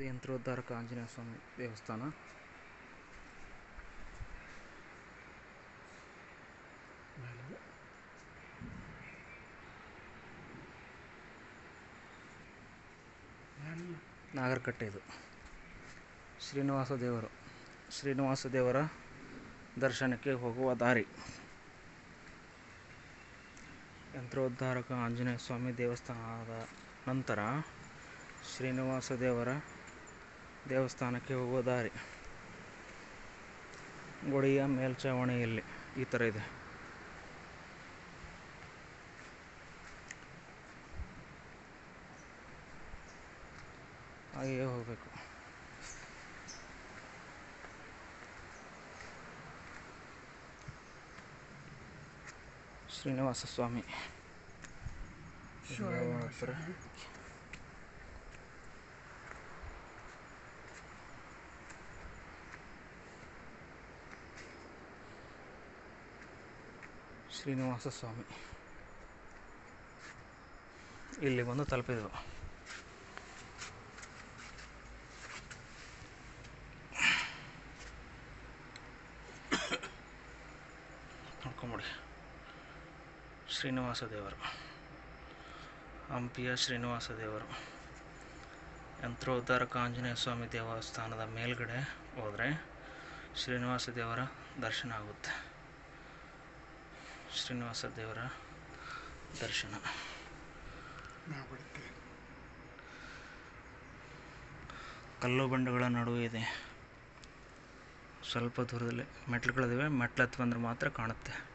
ಇದು ಯಂತ್ರೋದ್ಧಾರಕ ಆಂಜನೇಯ ಸ್ವಾಮಿ ದೇವಸ್ಥಾನ. ನಾಗರಕಟ್ಟೆ ಇದು. ಶ್ರೀನಿವಾಸ ದೇವರು. ಶ್ರೀನಿವಾಸ ದೇವರ ದರ್ಶನಕ್ಕೆ ಹೋಗುವ ದಾರಿ. ಯಂತ್ರೋದ್ಧಾರಕ ಆಂಜನೇಯ ಸ್ವಾಮಿ ದೇವಸ್ಥಾನದ ನಂತರ ಶ್ರೀನಿವಾಸ ದೇವರ ದೇವಸ್ಥಾನಕ್ಕೆ ಹೋಗುವ ದಾರಿ. ಗುಡಿಯ ಮೇಲ್ಛಾವಣಿಯಲ್ಲಿ ಈ ಥರ ಇದೆ. ಹಾಗೆಯೇ ಹೋಗಬೇಕು. ಶ್ರೀನಿವಾಸ ಸ್ವಾಮಿ. ಶ್ರೀನಿವಾಸ ಸ್ವಾಮಿ ಇಲ್ಲಿ ಬಂದು ತಲುಪಿದೆವು ನೋಡ್ಕೊಂಬಿಡಿ. ಶ್ರೀನಿವಾಸ ದೇವರು. ಹಂಪಿಯ ಶ್ರೀನಿವಾಸ ದೇವರು. ಯಂತ್ರೋದ್ಧಾರಕ ಆಂಜನೇಯ ಸ್ವಾಮಿ ದೇವಸ್ಥಾನದ ಮೇಲ್ಗಡೆ ಹೋದರೆ ಶ್ರೀನಿವಾಸ ದೇವರ ದರ್ಶನ ಆಗುತ್ತೆ. ಶ್ರೀನಿವಾಸ ದೇವರ ದರ್ಶನ. ಕಲ್ಲು ಬಂಡೆಗಳ ನಡುವೆ ಇದೆ. ಸ್ವಲ್ಪ ದೂರದಲ್ಲಿ ಮೆಟ್ಲುಗಳಿವೆ ಮೆಟ್ಲು ಹತ್ತಿ ಬಂದರೆ ಮಾತ್ರ ಕಾಣುತ್ತೆ.